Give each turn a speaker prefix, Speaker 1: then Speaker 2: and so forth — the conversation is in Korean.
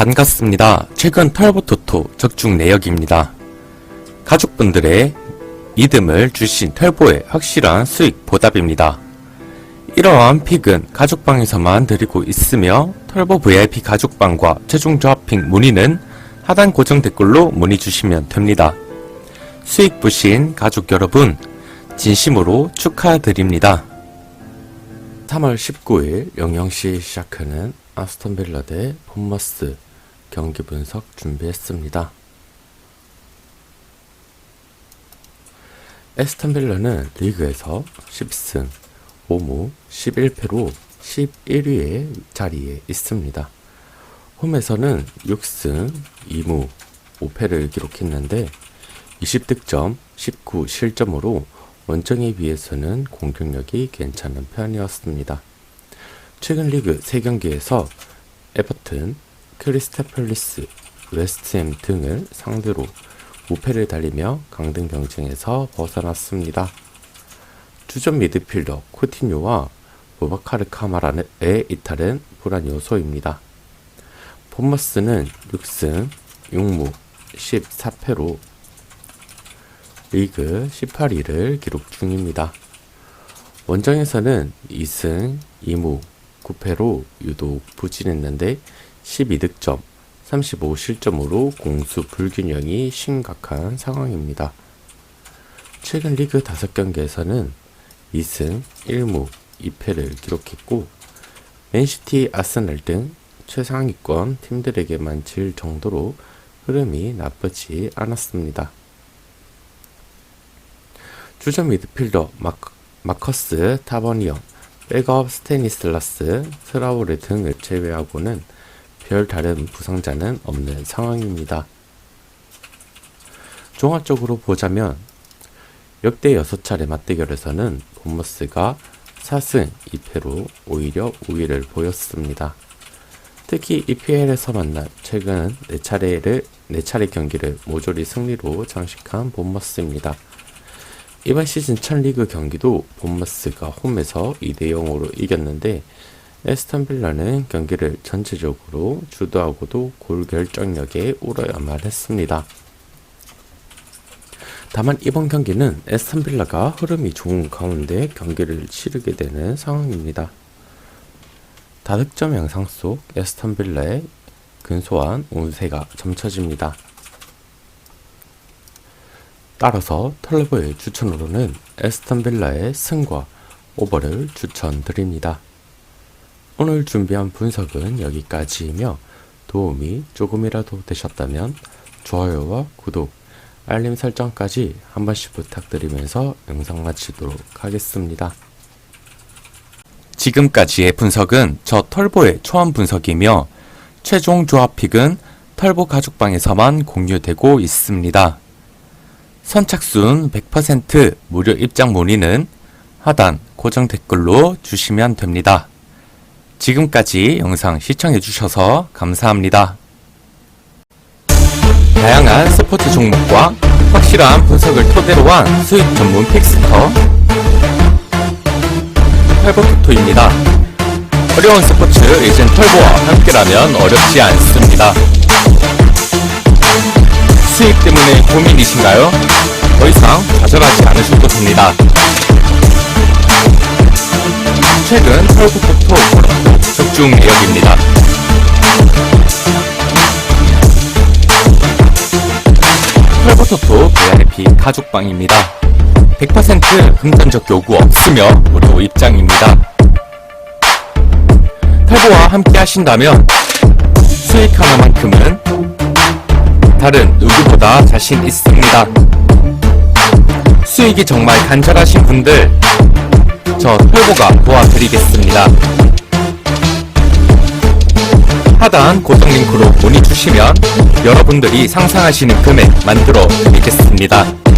Speaker 1: 반갑습니다. 최근 털보토토 적중 내역입니다. 가족분들의 믿음을 주신 털보의 확실한 수익 보답입니다. 이러한 픽은 가족방에서만 드리고 있으며 털보 VIP 가족방과 최종 조합 픽 문의는 하단 고정 댓글로 문의 주시면 됩니다. 수익 보신 가족 여러분 진심으로 축하드립니다. 3월 19일 00시 시작하는 아스톤 빌라 대 본머스 경기 분석 준비했습니다. 에스턴 빌라는 리그에서 10승 5무 11패로 11위의 자리에 있습니다. 홈에서는 6승 2무 5패를 기록했는데 20득점 19 실점으로 원정에 비해서는 공격력이 괜찮은 편이었습니다. 최근 리그 3경기에서 에버튼, 크리스탈 팰리스, 웨스트햄 등을 상대로 무패를 달리며 강등 경쟁에서 벗어났습니다. 주전 미드필더 코티뉴와 보바카르 카마라의 이탈은 불안 요소입니다. 본머스는 6승 6무 14패로 리그 18위를 기록 중입니다. 원정에서는 2승 2무 9패로 유독 부진했는데 12득점 35실점으로 공수 불균형이 심각한 상황입니다. 최근 리그 5경기에서는 2승 1무 2패를 기록했고 맨시티, 아스널 등 최상위권 팀들에게만 질 정도로 흐름이 나쁘지 않았습니다. 주전 미드필더 마크, 마커스 타버니엄, 백업 스테니슬라스, 트라우레 등을 제외하고는 별 다른 부상자는 없는 상황입니다. 종합적으로 보자면 역대 6차례 맞대결에서는 본머스가 4승 2패로 오히려 우위를 보였습니다. 특히 EPL에서 만난 최근 4차례를 4차례 경기를 모조리 승리로 장식한 본머스입니다. 이번 시즌 첫 리그 경기도 본머스가 홈에서 2대 0으로 이겼는데 에스턴 빌라는 경기를 전체적으로 주도하고도 골 결정력에 우러야만 했습니다. 다만 이번 경기는 에스턴 빌라가 흐름이 좋은 가운데 경기를 치르게 되는 상황입니다. 다득점 영상 속 에스턴 빌라의 근소한 운세가 점쳐집니다. 따라서 털보의 추천으로는 에스턴 빌라의 승과 오버를 추천드립니다. 오늘 준비한 분석은 여기까지이며 도움이 조금이라도 되셨다면 좋아요와 구독, 알림 설정까지 한 번씩 부탁드리면서 영상 마치도록 하겠습니다. 지금까지의 분석은 저 털보의 초안 분석이며 최종 조합 픽은 털보 가족방에서만 공유되고 있습니다. 선착순 100% 무료 입장 문의는 하단 고정 댓글로 주시면 됩니다. 지금까지 영상 시청해주셔서 감사합니다. 다양한 스포츠 종목과 확실한 분석을 토대로 한 수익 전문 픽스터 털보토토입니다. 어려운 스포츠 이젠 털보와 함께라면 어렵지 않습니다. 수익 때문에 고민이신가요? 더 이상 좌절하지 않으셔도 됩니다. 최근 털보토토 적중 내역입니다. 털보토토 VIP 가족방입니다. 100% 금전적 요구 없으며 무료 입장입니다. 털보와 함께 하신다면 수익 하나만큼은 다른 누구보다 자신 있습니다. 수익이 정말 간절하신 분들 저 털보가 도와드리겠습니다. 하단 고정 링크로 문의 주시면 여러분들이 상상하시는 금액 만들어 드리겠습니다.